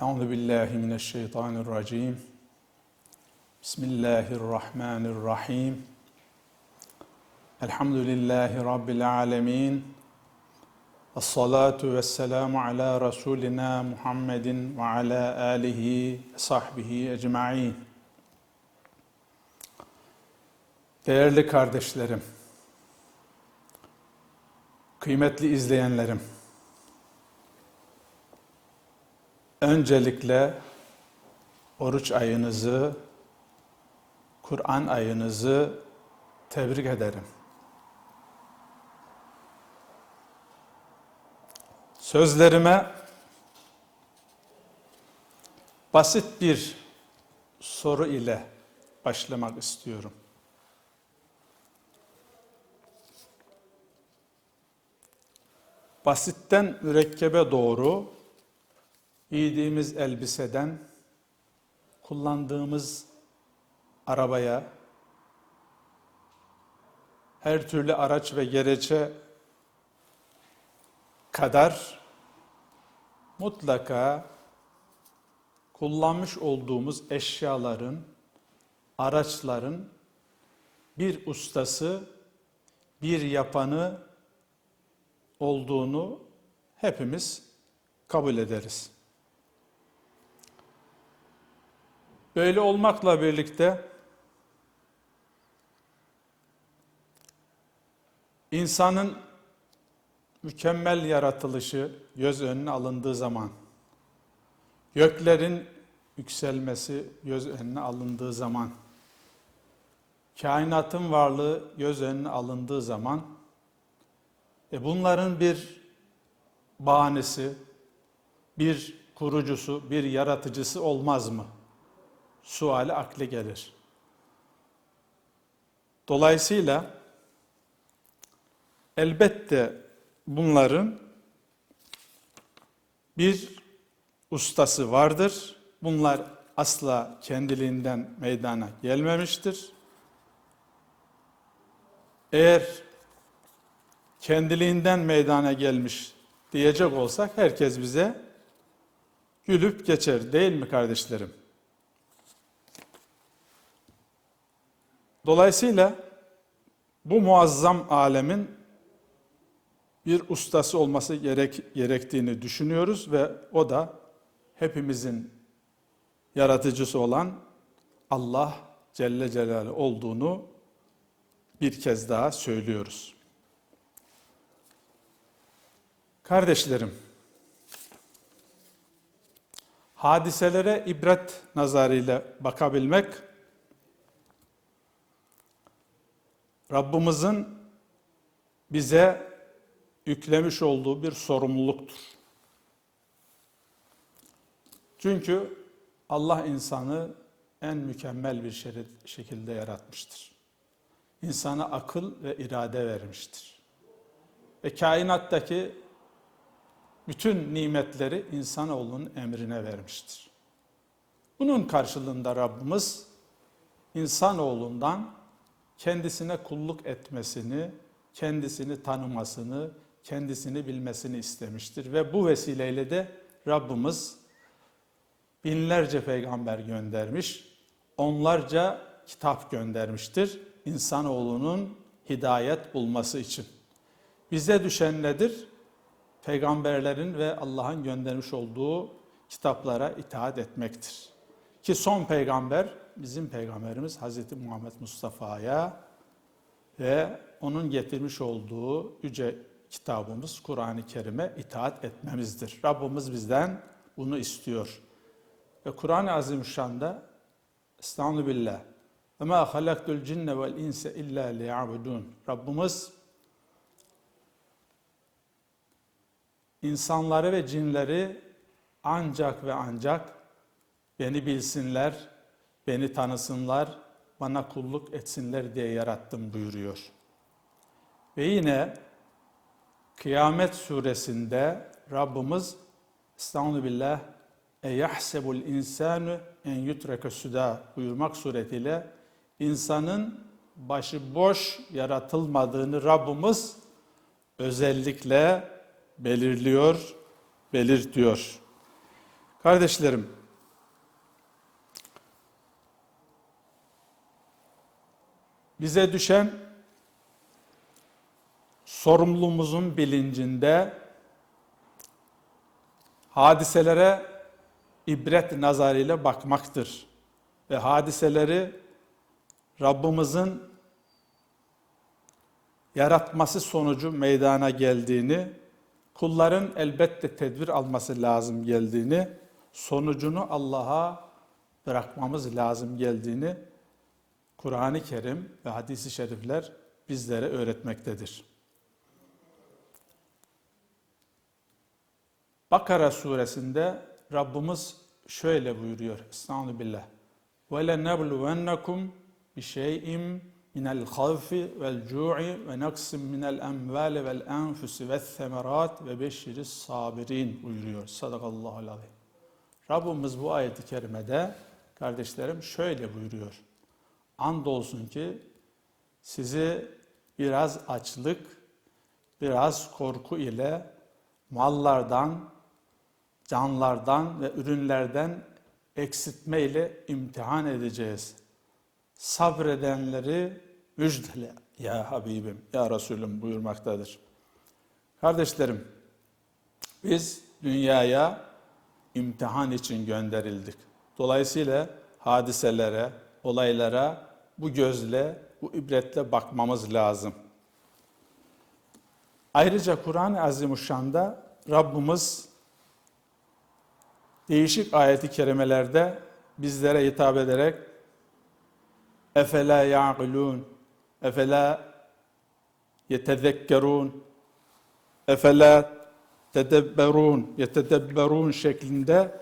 Euzu billahi mineşşeytanirracim. Bismillahirrahmanirrahim. Elhamdülillahi rabbil alamin. Essalatu vesselamu ala rasulina Muhammedin ve ala alihi sahbihi ecmaîn. Değerli kardeşlerim, kıymetli izleyenlerim, öncelikle oruç ayınızı, Kur'an ayınızı tebrik ederim. Sözlerime basit bir soru ile başlamak istiyorum. Basitten mürekkebe doğru giydiğimiz elbiseden kullandığımız arabaya her türlü araç ve gereçe kadar mutlaka kullanmış olduğumuz eşyaların, araçların bir ustası, bir yapanı olduğunu hepimiz kabul ederiz. Böyle olmakla birlikte insanın mükemmel yaratılışı göz önüne alındığı zaman, göklerin yükselmesi göz önüne alındığı zaman, kainatın varlığı göz önüne alındığı zaman, e bunların bir bahanesi, bir kurucusu, bir yaratıcısı olmaz mı? Suali akle gelir. Dolayısıyla elbette bunların bir ustası vardır. Bunlar asla kendiliğinden meydana gelmemiştir. Eğer kendiliğinden meydana gelmiş diyecek olsak herkes bize gülüp geçer değil mi kardeşlerim? Dolayısıyla bu muazzam alemin bir ustası olması gerek, gerektiğini düşünüyoruz ve o da hepimizin yaratıcısı olan Allah Celle Celaluhu olduğunu bir kez daha söylüyoruz. Kardeşlerim, hadiselere ibret nazarıyla bakabilmek Rabbimizin bize yüklemiş olduğu bir sorumluluktur. Çünkü Allah insanı en mükemmel bir şekilde yaratmıştır. İnsana akıl ve irade vermiştir. Ve kainattaki bütün nimetleri insanoğlunun emrine vermiştir. Bunun karşılığında Rabbimiz insanoğlundan kendisine kulluk etmesini, kendisini tanımasını, kendisini bilmesini istemiştir. Ve bu vesileyle de Rabbimiz binlerce peygamber göndermiş, onlarca kitap göndermiştir insanoğlunun hidayet bulması için. Bize düşen nedir? Peygamberlerin ve Allah'ın göndermiş olduğu kitaplara itaat etmektir. Ki son peygamber bizim peygamberimiz Hz. Muhammed Mustafa'ya ve onun getirmiş olduğu yüce kitabımız Kur'an-ı Kerim'e itaat etmemizdir. Rabbimiz bizden bunu istiyor. Ve Kur'an-ı Azimüşşan'da Estağfirullah billah. Ve ma halaktul cinne vel inse illa liya'budun. Rabbimiz insanları ve cinleri ancak ve ancak beni bilsinler, beni tanısınlar, bana kulluk etsinler diye yarattım buyuruyor. Ve yine Kıyamet suresinde Rabbimiz Estağfirullah e yahsebul insanu en yutreke suda buyurmak suretiyle insanın başı boş yaratılmadığını Rabbimiz özellikle belirliyor, belirtiyor. Kardeşlerim, bize düşen sorumluluğumuzun bilincinde hadiselere ibret nazarıyla bakmaktır. Ve hadiseleri Rabbimizin yaratması sonucu meydana geldiğini, kulların elbette tedbir alması lazım geldiğini, sonucunu Allah'a bırakmamız lazım geldiğini Kur'an-ı Kerim ve hadisi şerifler bizlere öğretmektedir. Bakara suresinde Rabbimiz şöyle buyuruyor. Estağfirullah. Ve lenebluvennekum bi şey'in minel havfi vel cu'i ve naksim minel emvali vel enfusi ve semerat ve beşiris sabirin buyuruyor. Sadakallahu aleyhi. Rabbimiz bu ayeti kerimede kardeşlerim şöyle buyuruyor. Andolsun ki sizi biraz açlık, biraz korku ile mallardan, canlardan ve ürünlerden eksiltme ile imtihan edeceğiz. Sabredenleri müjdele ya Habibim, ya Resulüm buyurmaktadır. Kardeşlerim, biz dünyaya imtihan için gönderildik. Dolayısıyla hadiselere, olaylara bu gözle, bu ibretle bakmamız lazım. Ayrıca Kur'an-ı Azimuşşan'da Rabbimiz değişik ayeti kerimelerde bizlere hitap ederek efela ya'qilun efela yetezekkerun efela tedebberun yetedebberun şeklinde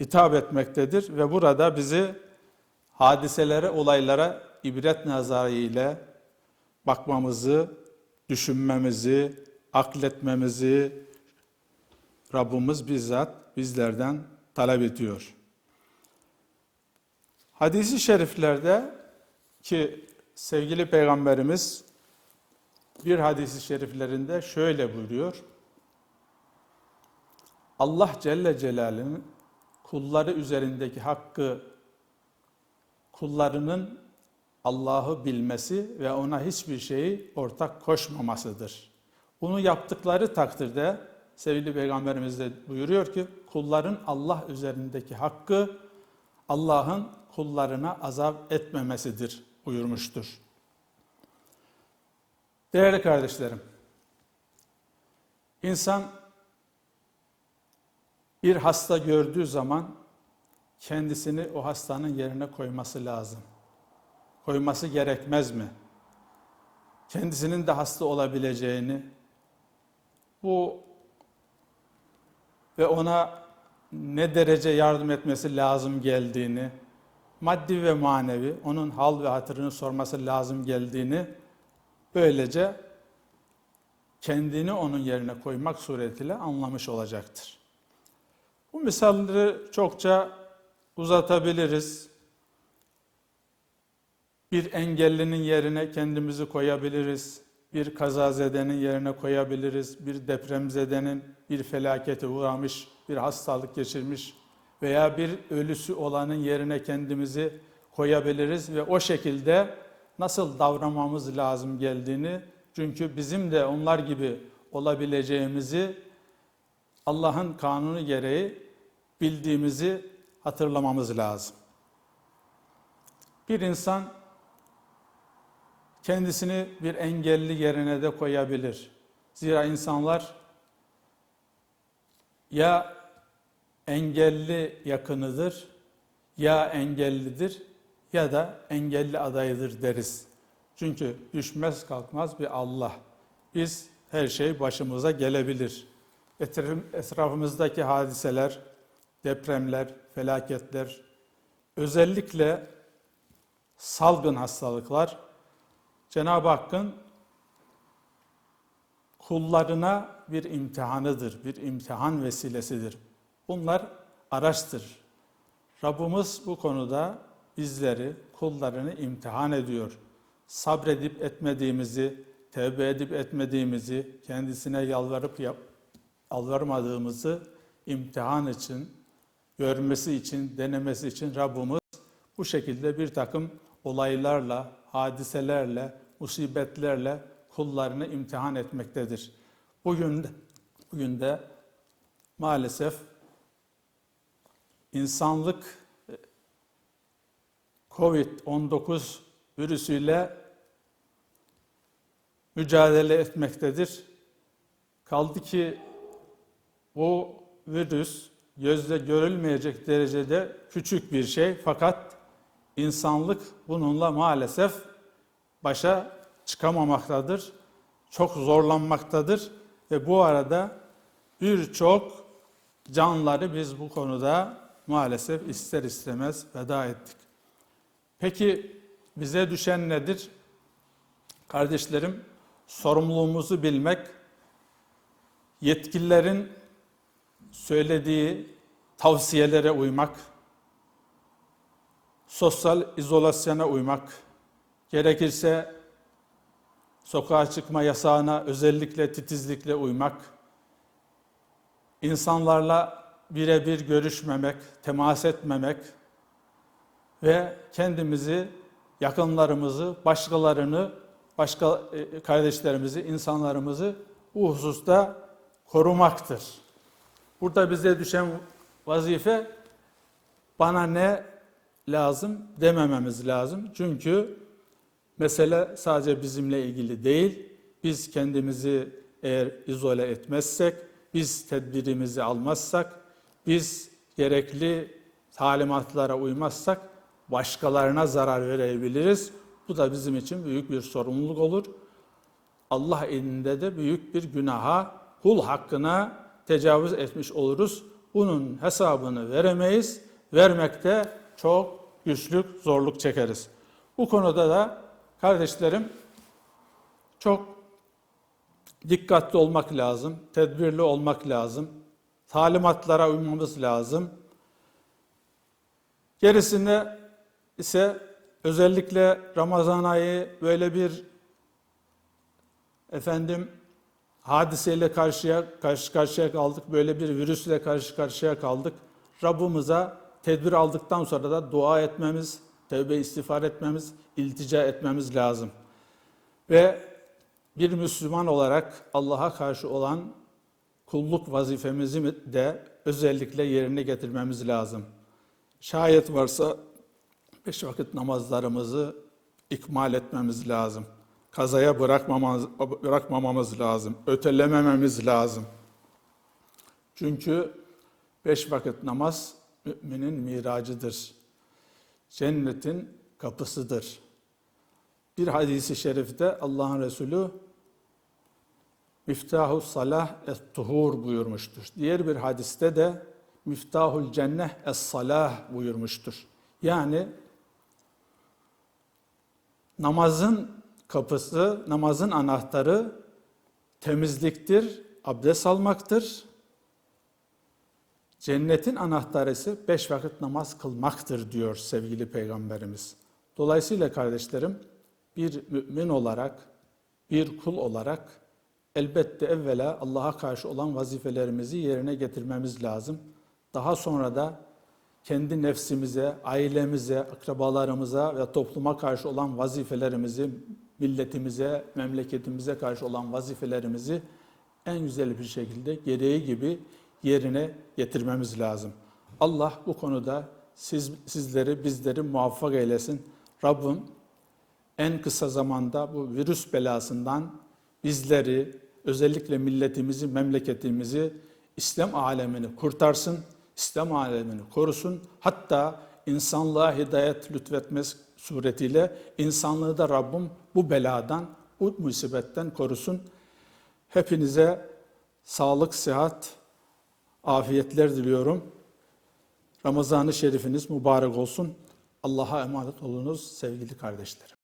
hitap etmektedir ve burada bizi hadiselere, olaylara ibret nazarıyla bakmamızı, düşünmemizi, akletmemizi Rabbimiz bizzat bizlerden talep ediyor. Hadisi şeriflerde ki sevgili peygamberimiz bir hadisi şeriflerinde şöyle buyuruyor. Allah Celle Celaluhu'nun kulları üzerindeki hakkı kullarının Allah'ı bilmesi ve ona hiçbir şeyi ortak koşmamasıdır. Bunu yaptıkları takdirde sevgili Peygamberimiz de buyuruyor ki kulların Allah üzerindeki hakkı Allah'ın kullarına azap etmemesidir buyurmuştur. Değerli kardeşlerim, insan bir hasta gördüğü zaman kendisini o hastanın yerine koyması lazım. Koyması gerekmez mi? Kendisinin de hasta olabileceğini, bu ve ona ne derece yardım etmesi lazım geldiğini, maddi ve manevi onun hal ve hatırını sorması lazım geldiğini böylece kendini onun yerine koymak suretiyle anlamış olacaktır. Bu misalleri çokça uzatabiliriz. Bir engellinin yerine kendimizi koyabiliriz. Bir kazazedenin yerine koyabiliriz. Bir depremzedenin bir felakete uğramış, bir hastalık geçirmiş veya bir ölüsü olanın yerine kendimizi koyabiliriz ve o şekilde nasıl davranmamız lazım geldiğini çünkü bizim de onlar gibi olabileceğimizi Allah'ın kanunu gereği bildiğimizi hatırlamamız lazım. Bir insan kendisini bir engelli yerine de koyabilir. Zira insanlar ya engelli yakınıdır, ya engellidir ya da engelli adayıdır deriz. Çünkü düşmez kalkmaz bir Allah. Biz her şey başımıza gelebilir. Etrafımızdaki hadiseler, depremler, felaketler, özellikle salgın hastalıklar Cenab-ı Hakk'ın kullarına bir imtihanıdır, bir imtihan vesilesidir. Bunlar araçtır. Rabbimiz bu konuda bizleri, kullarını imtihan ediyor. Sabredip etmediğimizi, tevbe edip etmediğimizi, kendisine yalvarıp yap, yalvarmadığımızı imtihan için görmesi için, denemesi için Rabbimiz bu şekilde bir takım olaylarla, hadiselerle, musibetlerle kullarını imtihan etmektedir. Bugün de, bugün de maalesef insanlık e, Covid-19 virüsüyle mücadele etmektedir. Kaldı ki bu virüs gözle görülmeyecek derecede küçük bir şey fakat insanlık bununla maalesef başa çıkamamaktadır. Çok zorlanmaktadır ve bu arada birçok canları biz bu konuda maalesef ister istemez veda ettik. Peki bize düşen nedir? Kardeşlerim, sorumluluğumuzu bilmek, yetkililerin söylediği tavsiyelere uymak, sosyal izolasyona uymak, gerekirse sokağa çıkma yasağına özellikle titizlikle uymak, insanlarla birebir görüşmemek, temas etmemek ve kendimizi, yakınlarımızı, başkalarını, başka e, kardeşlerimizi, insanlarımızı bu hususta korumaktır. Burada bize düşen vazife bana ne lazım demememiz lazım. Çünkü mesele sadece bizimle ilgili değil. Biz kendimizi eğer izole etmezsek, biz tedbirimizi almazsak, biz gerekli talimatlara uymazsak başkalarına zarar verebiliriz. Bu da bizim için büyük bir sorumluluk olur. Allah elinde de büyük bir günaha, kul hakkına tecavüz etmiş oluruz. Bunun hesabını veremeyiz. Vermekte çok güçlük, zorluk çekeriz. Bu konuda da kardeşlerim çok dikkatli olmak lazım, tedbirli olmak lazım, talimatlara uymamız lazım. Gerisinde ise özellikle Ramazan ayı böyle bir efendim hadiseyle karşıya karşı karşıya kaldık. Böyle bir virüsle karşı karşıya kaldık. Rabbimize tedbir aldıktan sonra da dua etmemiz, tevbe istiğfar etmemiz, iltica etmemiz lazım. Ve bir Müslüman olarak Allah'a karşı olan kulluk vazifemizi de özellikle yerine getirmemiz lazım. Şayet varsa beş vakit namazlarımızı ikmal etmemiz lazım. Kazaya bırakmamamız, bırakmamamız lazım. Ötelemememiz lazım. Çünkü beş vakit namaz müminin miracıdır. Cennetin kapısıdır. Bir hadisi şerifte Allah'ın Resulü Miftahu salah es-tuhur buyurmuştur. Diğer bir hadiste de Miftahul cenneh es-salah buyurmuştur. Yani namazın kapısı, namazın anahtarı temizliktir, abdest almaktır. Cennetin anahtarı ise beş vakit namaz kılmaktır diyor sevgili Peygamberimiz. Dolayısıyla kardeşlerim bir mümin olarak, bir kul olarak elbette evvela Allah'a karşı olan vazifelerimizi yerine getirmemiz lazım. Daha sonra da kendi nefsimize, ailemize, akrabalarımıza ve topluma karşı olan vazifelerimizi, milletimize, memleketimize karşı olan vazifelerimizi en güzel bir şekilde gereği gibi yerine getirmemiz lazım. Allah bu konuda siz, sizleri, bizleri muvaffak eylesin. Rabbim en kısa zamanda bu virüs belasından bizleri, özellikle milletimizi, memleketimizi, İslam alemini kurtarsın, İslam alemini korusun. Hatta insanlığa hidayet lütfetmez suretiyle insanlığı da Rabbim bu beladan, bu musibetten korusun. Hepinize sağlık, sıhhat, afiyetler diliyorum. Ramazan-ı Şerifiniz mübarek olsun. Allah'a emanet olunuz sevgili kardeşlerim.